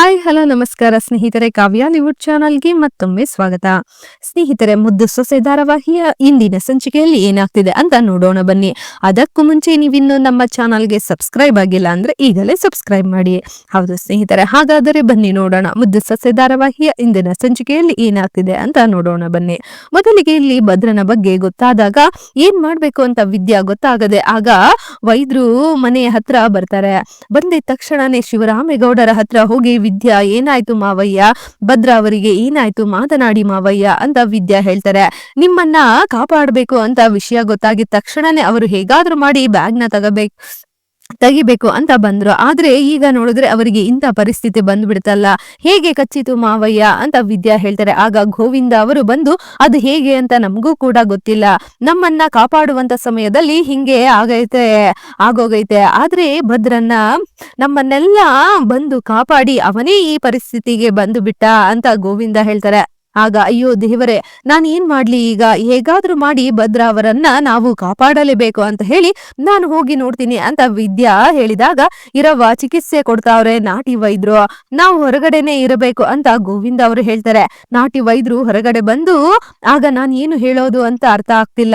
Hi, hello, ನಮಸ್ಕಾರ ಸ್ನೇಹಿತರೆ, ಕಾವ್ಯ ಲಿವುಡ್ ಚಾನಲ್ಗೆ ಮತ್ತೊಮ್ಮೆ ಸ್ವಾಗತ. ಸ್ನೇಹಿತರೆ, ಮುದ್ದು ಸೊಸೆ ಧಾರಾವಾಹಿಯ ಇಂದಿನ ಸಂಚಿಕೆಯಲ್ಲಿ ಏನಾಗ್ತಿದೆ ಅಂತ ನೋಡೋಣ ಬನ್ನಿ. ಅದಕ್ಕೂ ಮುಂಚೆ ನೀವಿನ್ನು ನಮ್ಮ ಚಾನಲ್ಗೆ ಸಬ್ಸ್ಕ್ರೈಬ್ ಆಗಿಲ್ಲ ಅಂದ್ರೆ ಈಗಲೇ ಸಬ್ಸ್ಕ್ರೈಬ್ ಮಾಡಿ. ಹೌದು ಸ್ನೇಹಿತರೆ, ಹಾಗಾದರೆ ಬನ್ನಿ ನೋಡೋಣ ಮುದ್ದು ಸೊಸೆ ಧಾರಾವಾಹಿಯ ಇಂದಿನ ಸಂಚಿಕೆಯಲ್ಲಿ ಏನಾಗ್ತಿದೆ ಅಂತ ನೋಡೋಣ ಬನ್ನಿ. ಮೊದಲಿಗೆ ಇಲ್ಲಿ ಭದ್ರನ ಬಗ್ಗೆ ಗೊತ್ತಾದಾಗ ಏನ್ ಮಾಡ್ಬೇಕು ಅಂತ ವಿದ್ಯಾ ಗೊತ್ತಾಗದೆ ಆಗ ವೈದ್ಯರು ಮನೆಯ ಹತ್ರ ಬರ್ತಾರೆ. ಬಂದಿದ ತಕ್ಷಣನೇ ಶಿವರಾಮೇಗೌಡರ ಹತ್ರ ಹೋಗಿ ವಿದ್ಯಾ, ಏನಾಯ್ತು ಮಾವಯ್ಯ? ಭದ್ರ ಅವರಿಗೆ ಏನಾಯ್ತು? ಮಾತನಾಡಿ ಮಾವಯ್ಯ ಅಂತ ವಿದ್ಯಾ ಹೇಳ್ತಾರೆ. ನಿಮ್ಮನ್ನ ಕಾಪಾಡಬೇಕು ಅಂತ ವಿಷಯ ಗೊತ್ತಾಗಿದ ತಕ್ಷಣನೇ ಅವರು ಹೇಗಾದ್ರೂ ಮಾಡಿ ಬ್ಯಾಗ್ನ ತಗಬೇಕು. ತೆಗಿಬೇಕು ಅಂತ ಬಂದ್ರು. ಆದ್ರೆ ಈಗ ನೋಡಿದ್ರೆ ಅವರಿಗೆ ಇಂಥ ಪರಿಸ್ಥಿತಿ ಬಂದ್ಬಿಡ್ತಲ್ಲ. ಹೇಗೆ ಕಚ್ಚಿತು ಮಾವಯ್ಯ ಅಂತ ವಿದ್ಯಾ ಹೇಳ್ತಾರೆ. ಆಗ ಗೋವಿಂದ ಅವರು ಬಂದು, ಅದು ಹೇಗೆ ಅಂತ ನಮಗೂ ಕೂಡ ಗೊತ್ತಿಲ್ಲ. ನಮ್ಮನ್ನ ಕಾಪಾಡುವಂತ ಸಮಯದಲ್ಲಿ ಹಿಂಗೆ ಆಗೈತೆ, ಆಗೋಗೈತೆ. ಆದ್ರೆ ಭದ್ರನ್ನ ನಮ್ಮನ್ನೆಲ್ಲ ಬಂದು ಕಾಪಾಡಿ ಅವನೇ ಈ ಪರಿಸ್ಥಿತಿಗೆ ಬಂದು ಬಿಟ್ಟ ಅಂತ ಗೋವಿಂದ ಹೇಳ್ತಾರೆ. ಆಗ ಅಯ್ಯೋ ದೇವರೇ, ನಾನು ಏನ್ ಮಾಡ್ಲಿ ಈಗ? ಹೇಗಾದ್ರೂ ಮಾಡಿ ಭದ್ರ ಅವರನ್ನ ನಾವು ಕಾಪಾಡಲೇಬೇಕು ಅಂತ ಹೇಳಿ ನಾನು ಹೋಗಿ ನೋಡ್ತೀನಿ ಅಂತ ವಿದ್ಯಾ ಹೇಳಿದಾಗ ಇರವ ಚಿಕಿತ್ಸೆ ಕೊಡ್ತಾವ್ರೆ, ನಾಟಿ ವೈದ್ಯರು ನಾವು ಹೊರಗಡೆನೆ ಇರಬೇಕು ಅಂತ ಗೋವಿಂದ ಅವರು ಹೇಳ್ತಾರೆ. ನಾಟಿ ವೈದ್ಯರು ಹೊರಗಡೆ ಬಂದು, ಆಗ ನಾನು ಏನು ಹೇಳೋದು ಅಂತ ಅರ್ಥ ಆಗ್ತಿಲ್ಲ.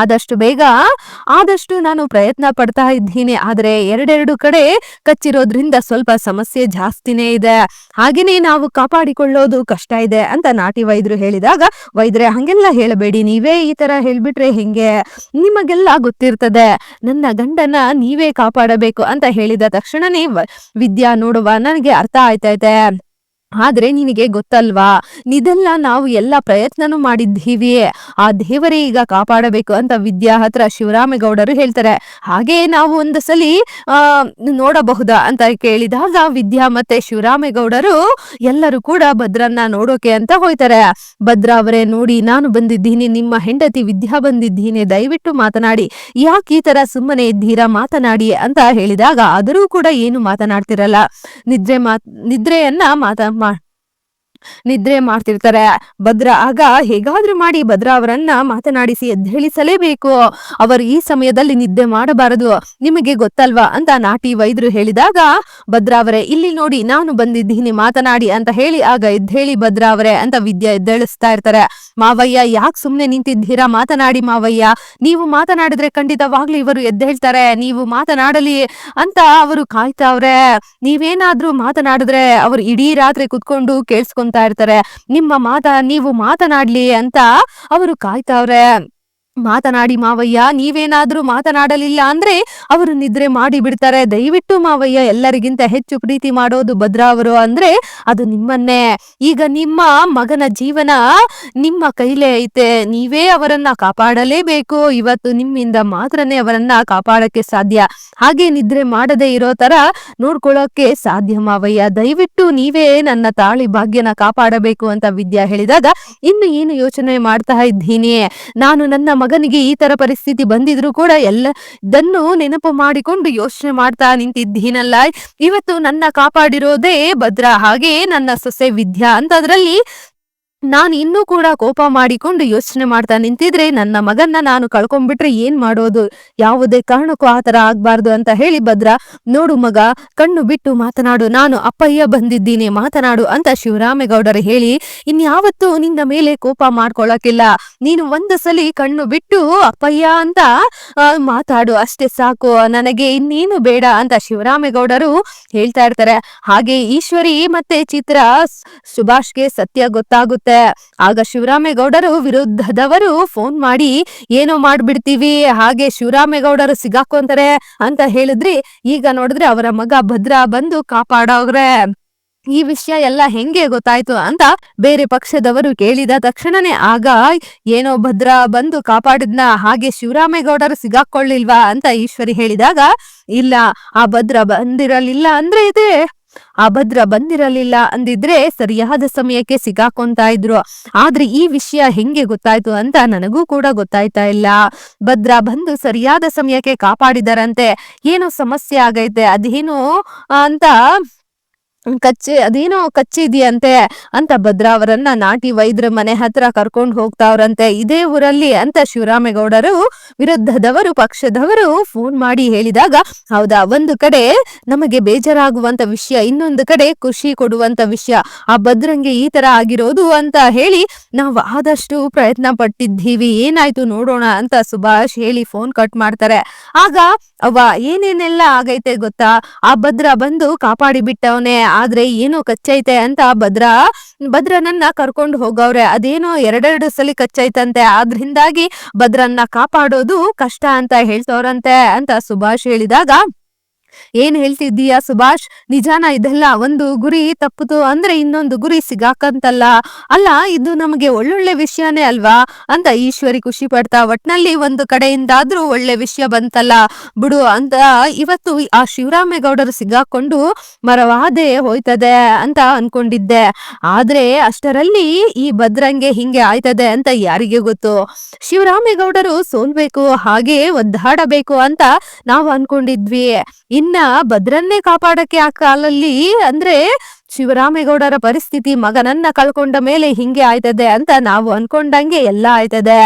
ಆದಷ್ಟು ಬೇಗ, ಆದಷ್ಟು ನಾನು ಪ್ರಯತ್ನ ಪಡ್ತಾ ಇದ್ದೀನಿ. ಆದರೆ ಎರಡೆರಡು ಕಡೆ ಕಚ್ಚಿರೋದ್ರಿಂದ ಸ್ವಲ್ಪ ಸಮಸ್ಯೆ ಜಾಸ್ತಿನೇ ಇದೆ. ಹಾಗೇನೆ ನಾವು ಕಾಪಾಡಿಕೊಳ್ಳೋದು ಕಷ್ಟ ಇದೆ ಅಂತ ನಾಟಿ ವೈದ್ಯರು ಹೇಳಿದಾಗ, ವೈದ್ಯರೇ ಹಂಗೆಲ್ಲ ಹೇಳಬೇಡಿ, ನೀವೇ ಈ ತರ ಹೇಳ್ಬಿಟ್ರೆ ಹೆಂಗೆ? ನಿಮಗೆಲ್ಲ ಗೊತ್ತಿರ್ತದೆ, ನನ್ನ ಗಂಡನ ನೀವೇ ಕಾಪಾಡಬೇಕು ಅಂತ ಹೇಳಿದ ತಕ್ಷಣನೇ ವಿದ್ಯಾ ನೋಡುವ ನನಗೆ ಅರ್ಥ ಆಯ್ತೈತೆ. ಆದ್ರೆ ನಿನಗೆ ಗೊತ್ತಲ್ವಾ, ಇದೆಲ್ಲ ನಾವು ಎಲ್ಲ ಪ್ರಯತ್ನನೂ ಮಾಡಿದ್ದೀವಿ. ಆ ದೇವರೇ ಈಗ ಕಾಪಾಡಬೇಕು ಅಂತ ವಿದ್ಯಾ ಹತ್ರ ಶಿವರಾಮೇಗೌಡರು ಹೇಳ್ತಾರೆ. ಹಾಗೆ ನಾವು ಒಂದು ಸಲಿ ನೋಡಬಹುದಾ ಅಂತ ಕೇಳಿದಾಗ ವಿದ್ಯಾ ಮತ್ತೆ ಶಿವರಾಮೇಗೌಡರು ಎಲ್ಲರೂ ಕೂಡ ಭದ್ರನ್ನ ನೋಡೋಕೆ ಅಂತ ಹೋಯ್ತಾರೆ. ಭದ್ರ ಅವರೇ ನೋಡಿ, ನಾನು ಬಂದಿದ್ದೀನಿ, ನಿಮ್ಮ ಹೆಂಡತಿ ವಿದ್ಯಾ ಬಂದಿದ್ದೀನಿ, ದಯವಿಟ್ಟು ಮಾತನಾಡಿ. ಯಾಕೆ ಈ ತರ ಸುಮ್ಮನೆ ಇದ್ದೀರಾ, ಮಾತನಾಡಿ ಅಂತ ಹೇಳಿದಾಗ ಆದರೂ ಕೂಡ ಏನು ಮಾತನಾಡ್ತಿರಲ್ಲ. ನಿದ್ರೆ ಮಾತ್, ನಿದ್ರೆಯನ್ನ ಮಾತ, ಮಾ ನಿದ್ರೆ ಮಾಡ್ತಿರ್ತಾರೆ. ಭದ್ರ, ಆಗ ಹೇಗಾದ್ರೂ ಮಾಡಿ ಭದ್ರ ಅವರನ್ನ ಮಾತನಾಡಿಸಿ ಎದ್ದೇಳಿಸಲೇಬೇಕು. ಅವರು ಈ ಸಮಯದಲ್ಲಿ ನಿದ್ದೆ ಮಾಡಬಾರದು. ನಿಮಗೆ ಗೊತ್ತಲ್ವಾ ಅಂತ ನಾಟಿ ವೈದ್ಯರು ಹೇಳಿದಾಗ, ಭದ್ರ ಅವರೇ, ಇಲ್ಲಿ ನೋಡಿ ನಾನು ಬಂದಿದ್ದೀನಿ ಮಾತನಾಡಿ ಅಂತ ಹೇಳಿ ಆಗ ಎದ್ದೇಳಿ ಭದ್ರ ಅವರೇ ಅಂತ ವಿದ್ಯೆ ಎದ್ದೇಳಿಸ್ತಾ ಇರ್ತಾರೆ. ಮಾವಯ್ಯ, ಯಾಕೆ ಸುಮ್ನೆ ನಿಂತಿದ್ದೀರಾ? ಮಾತನಾಡಿ ಮಾವಯ್ಯ. ನೀವು ಮಾತನಾಡಿದ್ರೆ ಖಂಡಿತವಾಗ್ಲೂ ಇವರು ಎದ್ದೇಳ್ತಾರೆ. ನೀವು ಮಾತನಾಡಲಿ ಅಂತ ಅವರು ಕಾಯ್ತಾವ್ರೆ ನೀವೇನಾದ್ರೂ ಮಾತನಾಡಿದ್ರೆ ಅವರು ಇಡೀ ರಾತ್ರಿ ಕುತ್ಕೊಂಡು ಕೇಳಿಸ್ಕೊಂತಾ ಇರ್ತಾರೆ ನಿಮ್ಮ ಮಾತ ನೀವು ಮಾತನಾಡ್ಲಿ ಅಂತ ಅವರು ಕಾಯ್ತಾವ್ರೆ. ಮಾತನಾಡಿ ಮಾವಯ್ಯ, ನೀವೇನಾದ್ರೂ ಮಾತನಾಡಲಿಲ್ಲ ಅಂದ್ರೆ ಅವರು ನಿದ್ರೆ ಮಾಡಿ ಬಿಡ್ತಾರೆ. ದಯವಿಟ್ಟು ಮಾವಯ್ಯ, ಎಲ್ಲರಿಗಿಂತ ಹೆಚ್ಚು ಪ್ರೀತಿ ಮಾಡೋದು ಭದ್ರಾ ಅವರು ಅಂದ್ರೆ ಅದು ನಿಮ್ಮನ್ನೇ. ಈಗ ನಿಮ್ಮ ಮಗನ ಜೀವನ ನಿಮ್ಮ ಕೈಲೇ ಐತೆ. ನೀವೇ ಅವರನ್ನ ಕಾಪಾಡಲೇಬೇಕು. ಇವತ್ತು ನಿಮ್ಮಿಂದ ಮಾತ್ರನೇ ಅವರನ್ನ ಕಾಪಾಡಕ್ಕೆ ಸಾಧ್ಯ. ಹಾಗೆ ನಿದ್ರೆ ಮಾಡದೇ ಇರೋ ತರ ನೋಡ್ಕೊಳ್ಳೋಕೆ ಸಾಧ್ಯ ಮಾವಯ್ಯ. ದಯವಿಟ್ಟು ನೀವೇ ನನ್ನ ತಾಳಿ ಭಾಗ್ಯನ ಕಾಪಾಡಬೇಕು ಅಂತ ವಿದ್ಯಾ ಹೇಳಿದಾಗ ಇನ್ನು ಏನು ಯೋಚನೆ ಮಾಡ್ತಾ ಇದ್ದೀನಿ? ನಾನು ನನ್ನ ಮಗನಿಗೆ ಈ ತರ ಪರಿಸ್ಥಿತಿ ಬಂದಿದ್ರು ಕೂಡ ಎಲ್ಲದನ್ನು ನೆನಪು ಮಾಡಿಕೊಂಡು ಯೋಚನೆ ಮಾಡ್ತಾ ನಿಂತಿದ್ದೀನಲ್ಲ ಇವತ್ತು ನನ್ನ ಕಾಪಾಡಿರೋದೇ ಭದ್ರ. ಹಾಗೆ ನನ್ನ ಸೊಸೆ ವಿದ್ಯಾ ಅಂತ ಅಂತದ್ರಲ್ಲಿ ನಾನು ಇನ್ನೂ ಕೂಡ ಕೋಪ ಮಾಡಿಕೊಂಡು ಯೋಚನೆ ಮಾಡ್ತಾ ನಿಂತಿದ್ರೆ ನನ್ನ ಮಗನ್ನ ನಾನು ಕಳ್ಕೊಂಡ್ಬಿಟ್ರೆ ಏನ್ ಮಾಡೋದು? ಯಾವುದೇ ಕಾರಣಕ್ಕೂ ಆತರ ಆಗ್ಬಾರ್ದು ಅಂತ ಹೇಳಿ ಭದ್ರ, ನೋಡು ಮಗ, ಕಣ್ಣು ಬಿಟ್ಟು ಮಾತನಾಡು, ನಾನು ಅಪ್ಪಯ್ಯ ಬಂದಿದ್ದೀನಿ, ಮಾತನಾಡು ಅಂತ ಶಿವರಾಮೇಗೌಡರು ಹೇಳಿ, ಇನ್ಯಾವತ್ತೂ ನಿನ್ನ ಮೇಲೆ ಕೋಪ ಮಾಡ್ಕೊಳಕಿಲ್ಲ ನೀನು ಒಂದು ಸಲಿ ಕಣ್ಣು ಬಿಟ್ಟು ಅಪ್ಪಯ್ಯ ಅಂತ ಮಾತಾಡು, ಅಷ್ಟೇ ಸಾಕು, ನನಗೆ ಇನ್ನೇನು ಬೇಡ ಅಂತ ಶಿವರಾಮೇಗೌಡರು ಹೇಳ್ತಾ ಇರ್ತಾರೆ. ಹಾಗೆ ಈಶ್ವರಿ ಮತ್ತೆ ಚಿತ್ರ, ಸುಭಾಷ್ಗೆ ಸತ್ಯ ಗೊತ್ತಾಗುತ್ತೆ. ಆಗ ಶಿವರಾಮೇಗೌಡರು ವಿರುದ್ಧದವರು ಫೋನ್ ಮಾಡಿ, ಏನೋ ಮಾಡ್ಬಿಡ್ತೀವಿ, ಹಾಗೆ ಶಿವರಾಮೇಗೌಡರು ಸಿಗಾಕೊಂತಾರೆ ಅಂತ ಹೇಳಿದ್ರಿ. ಈಗ ನೋಡಿದ್ರೆ ಅವರ ಮಗ ಭದ್ರ ಬಂದು ಕಾಪಾಡೋಗ್ರೆ. ಈ ವಿಷಯ ಎಲ್ಲ ಹೆಂಗೆ ಗೊತ್ತಾಯ್ತು ಅಂತ ಬೇರೆ ಪಕ್ಷದವರು ಕೇಳಿದ ತಕ್ಷಣನೇ ಆಗ, ಏನೋ ಭದ್ರ ಬಂದು ಕಾಪಾಡಿದ್ನ, ಹಾಗೆ ಶಿವರಾಮೇಗೌಡರು ಸಿಗಾಕೊಳ್ಳಿಲ್ವಾ ಅಂತ ಈಶ್ವರಿ ಹೇಳಿದಾಗ, ಇಲ್ಲ, ಆ ಭದ್ರ ಬಂದಿರಲಿಲ್ಲ ಅಂದ್ರೆ ಇದೆ. ಆ ಭದ್ರ ಬಂದಿರಲಿಲ್ಲ ಅಂದಿದ್ರೆ ಸರಿಯಾದ ಸಮಯಕ್ಕೆ ಸಿಗಾಕೊಂತಾ ಇದ್ರು. ಆದ್ರೆ ಈ ವಿಷಯ ಹೆಂಗೆ ಗೊತ್ತಾಯ್ತು ಅಂತ ನನಗೂ ಕೂಡ ಗೊತ್ತಾಯ್ತಾ ಇಲ್ಲ. ಭದ್ರ ಬಂದು ಸರಿಯಾದ ಸಮಯಕ್ಕೆ ಕಾಪಾಡಿದಾರಂತೆ. ಏನೋ ಸಮಸ್ಯೆ ಆಗೈತೆ, ಅದೇನು ಅಂತ ಕಚ್ಚೆ, ಅದೇನೋ ಕಚ್ಚಿದ್ಯಂತೆ ಅಂತ ಭದ್ರಾ ಅವರನ್ನ ನಾಟಿ ವೈದ್ಯರ ಮನೆ ಹತ್ರ ಕರ್ಕೊಂಡು ಹೋಗ್ತಾವ್ರಂತೆ. ಇದೇ ಊರಲ್ಲಿ ಅಂತ ಶಿವರಾಮೇಗೌಡರು ವಿರುದ್ಧದವರು, ಪಕ್ಷದವರು ಫೋನ್ ಮಾಡಿ ಹೇಳಿದಾಗ, ಹೌದಾ, ಒಂದು ಕಡೆ ನಮಗೆ ಬೇಜಾರಾಗುವಂತ ವಿಷಯ, ಇನ್ನೊಂದು ಕಡೆ ಖುಷಿ ಕೊಡುವಂತ ವಿಷಯ, ಆ ಭದ್ರಂಗೆ ಈ ತರ ಆಗಿರೋದು ಅಂತ ಹೇಳಿ ನಾವು ಆದಷ್ಟು ಪ್ರಯತ್ನ ಪಟ್ಟಿದ್ದೀವಿ, ಏನಾಯ್ತು ನೋಡೋಣ ಅಂತ ಸುಭಾಷ್ ಹೇಳಿ ಫೋನ್ ಕಟ್ ಮಾಡ್ತಾರೆ. ಆಗ ಅವ ಏನೇನೆಲ್ಲ ಆಗೈತೆ ಗೊತ್ತಾ? ಆ ಭದ್ರ ಬಂದು ಕಾಪಾಡಿ ಬಿಟ್ಟವನೆ ಆದ್ರೆ ಏನೋ ಕಚ್ಚೈತೆ ಅಂತ ಭದ್ರ ಭದ್ರನನ್ನ ಕರ್ಕೊಂಡು ಹೋಗವ್ರೆ. ಅದೇನೋ ಎರಡೆರಡು ಸಲ ಕಚ್ಚೈತಂತೆ. ಆದ್ರಿಂದಾಗಿ ಭದ್ರನ್ನ ಕಾಪಾಡೋದು ಕಷ್ಟ ಅಂತ ಹೇಳ್ತವ್ರಂತೆ ಅಂತ ಸುಭಾಷ್ ಹೇಳಿದಾಗ ಏನ್ ಹೇಳ್ತಿದ್ದೀಯಾ ಸುಭಾಷ್? ನಿಜಾನ ಇದೆಲ್ಲ ಒಂದು ಗುರಿ ತಪ್ಪುತು ಅಂದ್ರೆ ಇನ್ನೊಂದು ಗುರಿ ಸಿಗಾಕಂತಲ್ಲ. ಅಲ್ಲ, ಇದು ನಮಗೆ ಒಳ್ಳೊಳ್ಳೆ ವಿಷಯನೇ ಅಲ್ವಾ? ಅಂತ ಈಶ್ವರಿ ಖುಷಿ ಪಡ್ತಾ ಒಟ್ನಲ್ಲಿ ಒಂದು ಕಡೆಯಿಂದಾದ್ರೂ ಒಳ್ಳೆ ವಿಷಯ ಬಂತಲ್ಲ. ಬಿಡು ಅಂತ ಇವತ್ತು ಆ ಶಿವರಾಮೇಗೌಡರು ಸಿಗಾಕೊಂಡು ಮರವಾದೆ ಹೋಯ್ತದೆ ಅಂತ ಅನ್ಕೊಂಡಿದ್ದೆ. ಆದ್ರೆ ಅಷ್ಟರಲ್ಲಿ ಈ ಭದ್ರಂಗೆ ಹಿಂಗೆ ಆಯ್ತದೆ ಅಂತ ಯಾರಿಗೆ ಗೊತ್ತು. ಶಿವರಾಮೇಗೌಡರು ಸೋಲ್ಬೇಕು, ಹಾಗೆ ಒದ್ದಾಡಬೇಕು ಅಂತ ನಾವು ಅನ್ಕೊಂಡಿದ್ವಿ. ಇನ್ನ ಭದ್ರನ್ನೇ ಕಾಪಾಡಕ್ಕೆ ಆ ಕಾಲಲ್ಲಿ ಅಂದ್ರೆ ಶಿವರಾಮೇಗೌಡರ ಪರಿಸ್ಥಿತಿ ಮಗನನ್ನ ಕಳ್ಕೊಂಡ ಮೇಲೆ ಹಿಂಗೆ ಆಯ್ತದೆ ಅಂತ ನಾವು ಅನ್ಕೊಂಡಂಗೆ ಎಲ್ಲ ಆಯ್ತದೆ.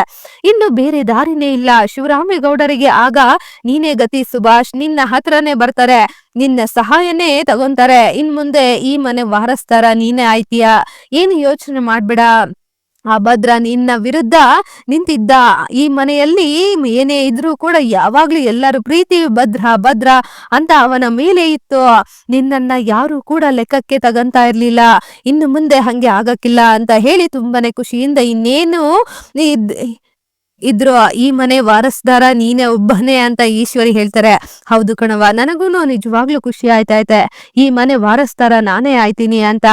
ಇನ್ನು ಬೇರೆ ದಾರಿನೇ ಇಲ್ಲ. ಶಿವರಾಮೇಗೌಡರಿಗೆ ಆಗ ನೀನೇ ಗತಿ ಸುಭಾಷ್, ನಿನ್ನ ಹತ್ರನೇ ಬರ್ತಾರೆ. ನಿನ್ನ ಸಹಾಯನೇ ತಗೊಂತಾರೆ. ಇನ್ ಮುಂದೆ ಈ ಮನೆ ವಾರಸ್ತಾರ ನೀನೇ ಆಯ್ತೀಯ. ಏನು ಯೋಚನೆ ಮಾಡ್ಬೇಡ. ಆ ಭದ್ರ ನಿನ್ನ ವಿರುದ್ಧ ನಿಂತಿದ್ದ ಈ ಮನೆಯಲ್ಲಿ ಏನೇ ಇದ್ರೂ ಕೂಡ ಯಾವಾಗ್ಲೂ ಎಲ್ಲರೂ ಪ್ರೀತಿ, ಭದ್ರ ಭದ್ರ ಅಂತ ಅವನ ಮೇಲೆ ಇತ್ತು. ನಿನ್ನನ್ನ ಯಾರು ಕೂಡ ಲೆಕ್ಕಕ್ಕೆ ತಗಂತ ಇರ್ಲಿಲ್ಲ. ಇನ್ನು ಮುಂದೆ ಹಂಗೆ ಆಗಕ್ಕಿಲ್ಲ ಅಂತ ಹೇಳಿ ತುಂಬಾನೇ ಖುಷಿಯಿಂದ ಇನ್ನೇನು ಇದ್ರು, ಈ ಮನೆ ವಾರಸ್ದಾರ ನೀನೇ ಒಬ್ಬನೇ ಅಂತ ಈಶ್ವರಿ ಹೇಳ್ತಾರೆ. ಹೌದು ಕಣವ ನನಗೂ ನಿಜವಾಗ್ಲೂ ಖುಷಿ ಆಯ್ತಾಯ್ತೆ ಈ ಮನೆ ವಾರಸ್ದಾರ ನಾನೇ ಆಯ್ತೀನಿ ಅಂತ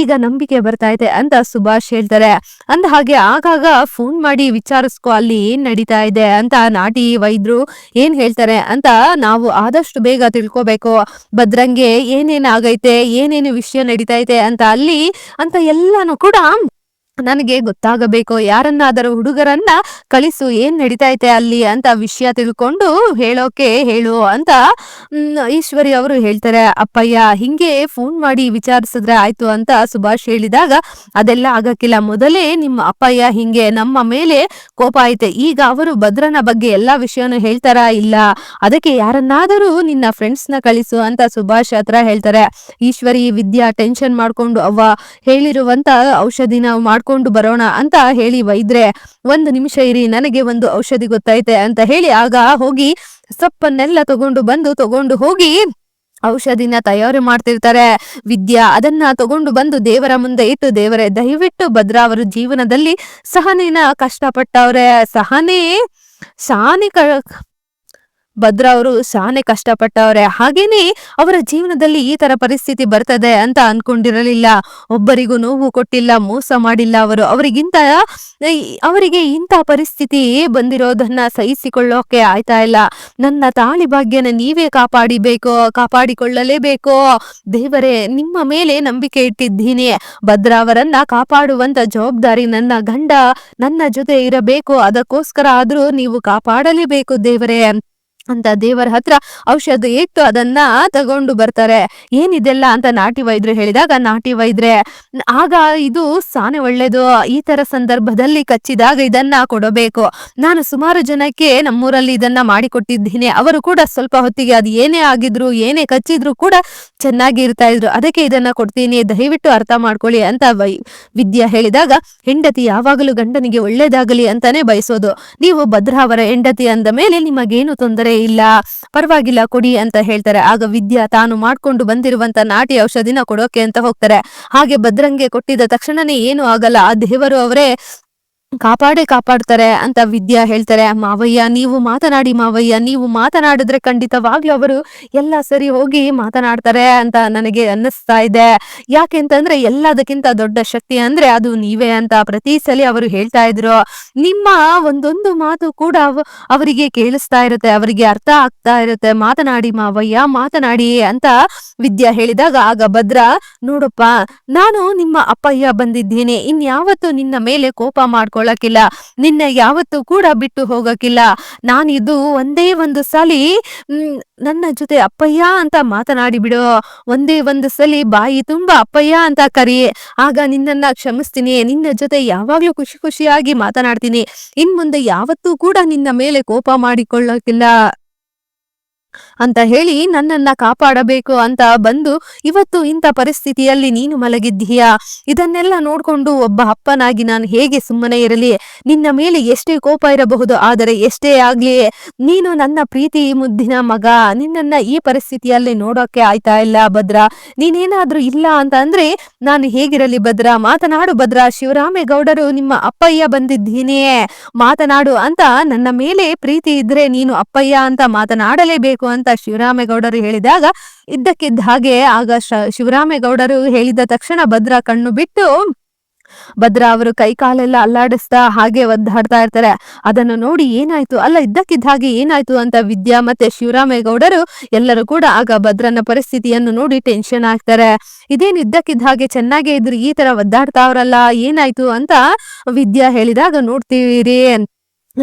ಈಗ ನಂಬಿಕೆ ಬರ್ತಾ ಇದೆ ಅಂತ ಸುಭಾಷ್ ಹೇಳ್ತಾರೆ. ಅಂದ ಹಾಗೆ ಆಗಾಗ ಫೋನ್ ಮಾಡಿ ವಿಚಾರಿಸ್ಕೋ, ಅಲ್ಲಿ ಏನ್ ನಡೀತಾ ಇದೆ ಅಂತ ನಾಟಿ ವೈದ್ಯರು ಏನ್ ಹೇಳ್ತಾರೆ ಅಂತ ನಾವು ಆದಷ್ಟು ಬೇಗ ತಿಳ್ಕೊಬೇಕು. ಭದ್ರಂಗೆ ಏನೇನ್ ಆಗೈತೆ, ಏನೇನು ವಿಷಯ ನಡೀತಾ ಇದೆ ಅಂತ ಅಲ್ಲಿ, ಅಂತ ಎಲ್ಲಾನು ಕೂಡ ನನಗೆ ಗೊತ್ತಾಗಬೇಕು? ಯಾರನ್ನಾದರೂ ಹುಡುಗರನ್ನ ಕಳಿಸು, ಏನ್ ನಡೀತೈತೆ ಅಲ್ಲಿ ಅಂತ ವಿಷಯ ತಿಳ್ಕೊಂಡು ಹೇಳೋಕೆ ಹೇಳು ಅಂತ ಈಶ್ವರಿ ಅವರು ಹೇಳ್ತಾರೆ, ಅಪ್ಪಯ್ಯ, ಹಿಂಗೆ ಫೋನ್ ಮಾಡಿ ವಿಚಾರಿಸಿದ್ರೆ ಆಯ್ತು ಅಂತ ಸುಭಾಷ್ ಹೇಳಿದಾಗ, ಅದೆಲ್ಲ ಆಗಕ್ಕಿಲ್ಲ. ಮೊದಲೇ ನಿಮ್ಮ ಅಪ್ಪಯ್ಯ ಹಿಂಗೆ ನಮ್ಮ ಮೇಲೆ ಕೋಪ ಐತೆ ಈಗ ಅವರು ಭದ್ರನ ಬಗ್ಗೆ ಎಲ್ಲಾ ವಿಷಯನೂ ಹೇಳ್ತಾರಾ ಇಲ್ಲ? ಅದಕ್ಕೆ ಯಾರನ್ನಾದರೂ ನಿನ್ನ ಫ್ರೆಂಡ್ಸ್ನ ಕಳಿಸು ಅಂತ ಸುಭಾಷ್ ಹತ್ರ ಹೇಳ್ತಾರೆ. ಈಶ್ವರಿ, ವಿದ್ಯಾ ಟೆನ್ಷನ್ ಮಾಡ್ಕೊಂಡು ಅವ್ವ, ಹೇಳಿರುವಂತ ಔಷಧಿನ ಮಾಡ್ಕೊಂಡು ಬರೋಣ ಅಂತ ಹೇಳಿ ವೈದ್ರೆ, ಒಂದು ನಿಮಿಷ ಇರಿ, ನನಗೆ ಒಂದು ಔಷಧಿ ಗೊತ್ತೈತೆ ಅಂತ ಹೇಳಿ ಆಗ ಹೋಗಿ ಸೊಪ್ಪನ್ನೆಲ್ಲ ತಗೊಂಡು ಬಂದು, ತಗೊಂಡು ಹೋಗಿ ಔಷಧಿನ ತಯಾರು ಮಾಡ್ತಿರ್ತಾರೆ. ವಿದ್ಯಾ ಅದನ್ನ ತಗೊಂಡು ಬಂದು ದೇವರ ಮುಂದೆ ಇಟ್ಟು, ದೇವರೇ ದಯವಿಟ್ಟು ಭದ್ರಾ ಅವರು ಜೀವನದಲ್ಲಿ ಸಹನೆನ ಕಷ್ಟಪಟ್ಟವ್ರೆ. ಸಹನೆ ಕ ಭದ್ರಾ ಅವರು ಶಾನೆ ಕಷ್ಟಪಟ್ಟವ್ರೆ. ಹಾಗೇನೆ ಅವರ ಜೀವನದಲ್ಲಿ ಈ ತರ ಪರಿಸ್ಥಿತಿ ಬರ್ತದೆ ಅಂತ ಅನ್ಕೊಂಡಿರಲಿಲ್ಲ. ಒಬ್ಬರಿಗೂ ನೋವು ಕೊಟ್ಟಿಲ್ಲ, ಮೋಸ ಮಾಡಿಲ್ಲ ಅವರು. ಅವರಿಗಿಂತ ಅವರಿಗೆ ಇಂಥ ಪರಿಸ್ಥಿತಿ ಬಂದಿರೋದನ್ನ ಸಹಿಸಿಕೊಳ್ಳೋಕೆ ಆಯ್ತಾ ಇಲ್ಲ. ನನ್ನ ತಾಳಿ ಭಾಗ್ಯನ ನೀವೇ ಕಾಪಾಡಿಬೇಕು, ಕಾಪಾಡಿಕೊಳ್ಳಲೇಬೇಕು. ದೇವರೇ, ನಿಮ್ಮ ಮೇಲೆ ನಂಬಿಕೆ ಇಟ್ಟಿದ್ದೀನಿ. ಭದ್ರ ಅವರನ್ನ ಕಾಪಾಡುವಂತ ಜವಾಬ್ದಾರಿ ನನ್ನ ಗಂಡ ನನ್ನ ಜೊತೆ ಇರಬೇಕು. ಅದಕ್ಕೋಸ್ಕರ ಆದ್ರೂ ನೀವು ಕಾಪಾಡಲೇಬೇಕು ದೇವರೇ. ಅಂತ ದೇವರ ಹತ್ರ ಔಷಧ ಇಟ್ಟು ಅದನ್ನ ತಗೊಂಡು ಬರ್ತಾರೆ. ಏನಿದೆಲ್ಲ ಅಂತ ನಾಟಿ ವೈದ್ಯರು ಹೇಳಿದಾಗ ನಾಟಿ ವೈದ್ರೆ ಆಗ ಇದು ಸಾನೆ ಒಳ್ಳೇದು. ಈ ತರ ಸಂದರ್ಭದಲ್ಲಿ ಕಚ್ಚಿದಾಗ ಇದನ್ನ ಕೊಡಬೇಕು. ನಾನು ಸುಮಾರು ಜನಕ್ಕೆ ನಮ್ಮೂರಲ್ಲಿ ಇದನ್ನ ಮಾಡಿಕೊಟ್ಟಿದ್ದೀನಿ. ಅವರು ಕೂಡ ಸ್ವಲ್ಪ ಹೊತ್ತಿಗೆ ಅದು ಏನೇ ಆಗಿದ್ರು, ಏನೇ ಕಚ್ಚಿದ್ರು ಕೂಡ ಚೆನ್ನಾಗಿ ಇರ್ತಾ ಇದ್ರು. ಅದಕ್ಕೆ ಇದನ್ನ ಕೊಡ್ತೀನಿ, ದಯವಿಟ್ಟು ಅರ್ಥ ಮಾಡ್ಕೊಳ್ಳಿ ಅಂತ ವೈ, ವಿದ್ಯಾ ಹೇಳಿದಾಗ, ಹೆಂಡತಿ ಯಾವಾಗಲೂ ಗಂಡನಿಗೆ ಒಳ್ಳೇದಾಗಲಿ ಅಂತಾನೆ ಬಯಸೋದು. ನೀವು ಭದ್ರಾವರ ಹೆಂಡತಿ ಅಂದ ಮೇಲೆ ನಿಮಗೇನು ತೊಂದರೆ ಇಲ್ಲ. ಪರವಾಗಿಲ್ಲ ಕೊಡಿ ಅಂತ ಹೇಳ್ತಾರೆ. ಆಗ ವಿದ್ಯಾ ತಾನು ಮಾಡ್ಕೊಂಡು ಬಂದಿರುವಂತ ನಾಟಿ ಔಷಧಿನ ಕೊಡೋಕೆ ಅಂತ ಹೋಗ್ತಾರೆ. ಹಾಗೆ ಭದ್ರಂಗೆ ಕೊಟ್ಟಿದ ತಕ್ಷಣನೇ ಏನು ಆಗಲ್ಲ. ಆ ದೇವರು ಅವರೇ ಕಾಪಾಡೇ ಕಾಪಾಡ್ತಾರೆ ಅಂತ ವಿದ್ಯಾ ಹೇಳ್ತಾರೆ. ಮಾವಯ್ಯ, ನೀವು ಮಾತನಾಡಿ ಮಾವಯ್ಯ, ನೀವು ಮಾತನಾಡಿದ್ರೆ ಖಂಡಿತವಾಗ್ಲೂ ಅವರು ಎಲ್ಲ ಸರಿ ಹೋಗಿ ಮಾತನಾಡ್ತಾರೆ ಅಂತ ನನಗೆ ಅನ್ನಿಸ್ತಾ ಇದೆ. ಯಾಕೆಂತಂದ್ರೆ ಎಲ್ಲದಕ್ಕಿಂತ ದೊಡ್ಡ ಶಕ್ತಿ ಅಂದ್ರೆ ಅದು ನೀವೇ ಅಂತ ಪ್ರತಿ ಸಲ ಅವರು ಹೇಳ್ತಾ ಇದ್ರು. ನಿಮ್ಮ ಒಂದೊಂದು ಮಾತು ಕೂಡ ಅವ- ಅವರಿಗೆ ಕೇಳಿಸ್ತಾ ಇರುತ್ತೆ, ಅವರಿಗೆ ಅರ್ಥ ಆಗ್ತಾ ಇರುತ್ತೆ. ಮಾತನಾಡಿ ಮಾವಯ್ಯ, ಮಾತನಾಡಿ ಅಂತ ವಿದ್ಯಾ ಹೇಳಿದಾಗ, ಆಗ ಭದ್ರ, ನೋಡಪ್ಪ, ನಾನು ನಿಮ್ಮ ಅಪ್ಪಯ್ಯ ಬಂದಿದ್ದೀನಿ. ಇನ್ಯಾವತ್ತು ನಿನ್ನ ಮೇಲೆ ಕೋಪ ಮಾಡ್ಕೊಂಡು ಮಾಡಿಕೊಳ್ಳಕ್ಕಿಲ್ಲ ನಿನ್ನ ಯಾವತ್ತೂ ಕೂಡ ಬಿಟ್ಟು ಹೋಗಕ್ಕಿಲ್ಲ ನಾನಿದು ಒಂದೇ ಒಂದು ಸಲಿ ನನ್ನ ಜೊತೆ ಅಪ್ಪಯ್ಯ ಅಂತ ಮಾತನಾಡಿ ಬಿಡು. ಒಂದೇ ಒಂದು ಸಲಿ ಬಾಯಿ ತುಂಬಾ ಅಪ್ಪಯ್ಯ ಅಂತ ಕರಿ. ಆಗ ನಿನ್ನನ್ನ ಕ್ಷಮಿಸ್ತೀನಿ. ನಿನ್ನ ಜೊತೆ ಯಾವಾಗ್ಲೂ ಖುಷಿ ಖುಷಿಯಾಗಿ ಮಾತನಾಡ್ತೀನಿ. ಇನ್ ಮುಂದೆ ಯಾವತ್ತೂ ಕೂಡ ನಿನ್ನ ಮೇಲೆ ಕೋಪ ಮಾಡಿಕೊಳ್ಳಕ್ಕಿಲ್ಲ ಅಂತ ಹೇಳಿ ನನ್ನನ್ನ ಕಾಪಾಡಬೇಕು ಅಂತ ಬಂದು ಇವತ್ತು ಇಂಥ ಪರಿಸ್ಥಿತಿಯಲ್ಲಿ ನೀನು ಮಲಗಿದ್ದೀಯಾ? ಇದನ್ನೆಲ್ಲ ನೋಡ್ಕೊಂಡು ಒಬ್ಬ ಅಪ್ಪನಾಗಿ ನಾನು ಹೇಗೆ ಸುಮ್ಮನೆ ಇರಲಿ? ನಿನ್ನ ಮೇಲೆ ಎಷ್ಟೇ ಕೋಪ ಇರಬಹುದು, ಆದರೆ ಎಷ್ಟೇ ಆಗ್ಲಿ, ನೀನು ನನ್ನ ಪ್ರೀತಿ ಮುದ್ದಿನ ಮಗ. ನಿನ್ನನ್ನ ಈ ಪರಿಸ್ಥಿತಿಯಲ್ಲಿ ನೋಡೋಕೆ ಆಯ್ತಾ ಇಲ್ಲ ಭದ್ರ? ನೀನೇನಾದ್ರೂ ಇಲ್ಲ ಅಂತ ಅಂದ್ರೆ ನಾನು ಹೇಗಿರಲಿ ಭದ್ರ? ಮಾತನಾಡು ಭದ್ರ, ಶಿವರಾಮೇಗೌಡರು ನಿಮ್ಮ ಅಪ್ಪಯ್ಯ ಬಂದಿದ್ದೀನಿಯೇ. ಮಾತನಾಡು ಅಂತ ನನ್ನ ಮೇಲೆ ಪ್ರೀತಿ ಇದ್ರೆ ನೀನು ಅಪ್ಪಯ್ಯ ಅಂತ ಮಾತನಾಡಲೇಬೇಕು. ಅಂತ ಶಿವರಾಮೇಗೌಡರು ಹೇಳಿದಾಗ ಇದ್ದಕ್ಕಿದ್ದ ಹಾಗೆ ಆಗ ಶಿವರಾಮೇಗೌಡರು ಹೇಳಿದ ತಕ್ಷಣ ಭದ್ರಾ ಕಣ್ಣು ಬಿಟ್ಟು, ಭದ್ರ ಅವರು ಕೈ ಕಾಲೆಲ್ಲ ಅಲ್ಲಾಡಿಸ್ತಾ ಹಾಗೆ ಒದ್ದಾಡ್ತಾ ಇರ್ತಾರೆ. ಅದನ್ನು ನೋಡಿ ಏನಾಯ್ತು? ಅಲ್ಲ, ಇದ್ದಕ್ಕಿದ್ದ ಹಾಗೆ ಏನಾಯ್ತು ಅಂತ ವಿದ್ಯಾ ಮತ್ತೆ ಶಿವರಾಮೇಗೌಡರು ಎಲ್ಲರೂ ಕೂಡ ಆಗ ಭದ್ರನ ಪರಿಸ್ಥಿತಿಯನ್ನು ನೋಡಿ ಟೆನ್ಷನ್ ಆಗ್ತಾರೆ. ಇದೇನು ಇದ್ದಕ್ಕಿದ್ದ ಹಾಗೆ ಚೆನ್ನಾಗೇ ಇದ್ರು, ಈ ತರ ಒದ್ದಾಡ್ತಾವ್ರಲ್ಲ ಏನಾಯ್ತು ಅಂತ ವಿದ್ಯಾ ಹೇಳಿದಾಗ ನೋಡ್ತೀರಿ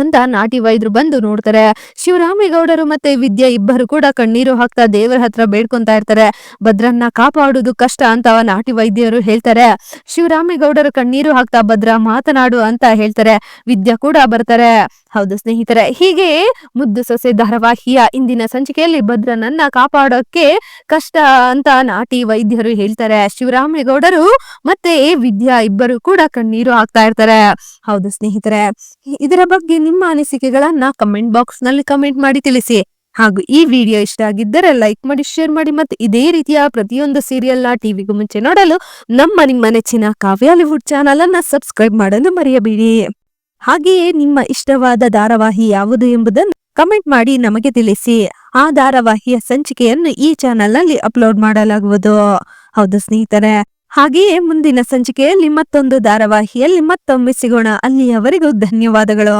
ಅಂತ ನಾಟಿ ವೈದ್ಯರು ಬಂದು ನೋಡ್ತಾರೆ. ಶಿವರಾಮೇಗೌಡರು ಮತ್ತೆ ವಿದ್ಯಾ ಇಬ್ಬರು ಕೂಡ ಕಣ್ಣೀರು ಹಾಕ್ತಾ ದೇವರ ಹತ್ರ ಬೇಡ್ಕೊಂತಾ ಇರ್ತಾರೆ. ಭದ್ರನ್ನ ಕಾಪಾಡುದು ಕಷ್ಟ ಅಂತ ನಾಟಿ ವೈದ್ಯರು ಹೇಳ್ತಾರೆ. ಶಿವರಾಮೇಗೌಡರು ಕಣ್ಣೀರು ಹಾಕ್ತಾ ಭದ್ರ ಮಾತನಾಡು ಅಂತ ಹೇಳ್ತಾರೆ. ವಿದ್ಯಾ ಕೂಡ ಬರ್ತಾರೆ. ಹೌದು ಸ್ನೇಹಿತರೆ, ಹೀಗೆ ಮುದ್ದು ಸೊಸೆ ಧಾರಾವಾಹಿಯ ಇಂದಿನ ಸಂಚಿಕೆಯಲ್ಲಿ ಭದ್ರನನ್ನ ಕಾಪಾಡೋಕೆ ಕಷ್ಟ ಅಂತ ನಾಟಿ ವೈದ್ಯರು ಹೇಳ್ತಾರೆ. ಶಿವರಾಮೇಗೌಡರು ಮತ್ತೆ ವಿದ್ಯಾ ಇಬ್ಬರು ಕೂಡ ಕಣ್ಣೀರು ಹಾಕ್ತಾ ಇರ್ತಾರೆ. ಹೌದು ಸ್ನೇಹಿತರೆ, ಇದರ ಬಗ್ಗೆ ನಿಮ್ಮ ಅನಿಸಿಕೆಗಳನ್ನ ಕಮೆಂಟ್ ಬಾಕ್ಸ್ನಲ್ಲಿ ಕಮೆಂಟ್ ಮಾಡಿ ತಿಳಿಸಿ. ಹಾಗೂ ಈ ವಿಡಿಯೋ ಇಷ್ಟ ಆಗಿದ್ದರೆ ಲೈಕ್ ಮಾಡಿ ಶೇರ್ ಮಾಡಿ ಮತ್ತು ಇದೇ ರೀತಿಯ ಪ್ರತಿಯೊಂದು ಸೀರಿಯಲ್ನ ಟಿವಿಗೂ ಮುಂಚೆ ನೋಡಲು ನಮ್ಮ ನಿಮ್ಮ ನೆಚ್ಚಿನ ಕಾವ್ಯಾಲಿವುಡ್ ಚಾನಲ್ ಅನ್ನ ಸಬ್ಸ್ಕ್ರೈಬ್ ಮಾಡಲು ಮರೆಯಬೇಡಿ. ಹಾಗೆಯೇ ನಿಮ್ಮ ಇಷ್ಟವಾದ ಧಾರಾವಾಹಿ ಯಾವುದು ಎಂಬುದನ್ನು ಕಮೆಂಟ್ ಮಾಡಿ ನಮಗೆ ತಿಳಿಸಿ. ಆ ಧಾರಾವಾಹಿಯ ಸಂಚಿಕೆಯನ್ನು ಈ ಚಾನೆಲ್ನಲ್ಲಿ ಅಪ್ಲೋಡ್ ಮಾಡಲಾಗುವುದು. ಹೌದು ಸ್ನೇಹಿತರೆ. ಹಾಗೆಯೇ ಮುಂದಿನ ಸಂಚಿಕೆಯಲ್ಲಿ ಮತ್ತೊಂದು ಧಾರಾವಾಹಿಯಲ್ಲಿ ಮತ್ತೊಮ್ಮೆ ಸಿಗೋಣ. ಅಲ್ಲಿಯವರೆಗೂ ಧನ್ಯವಾದಗಳು.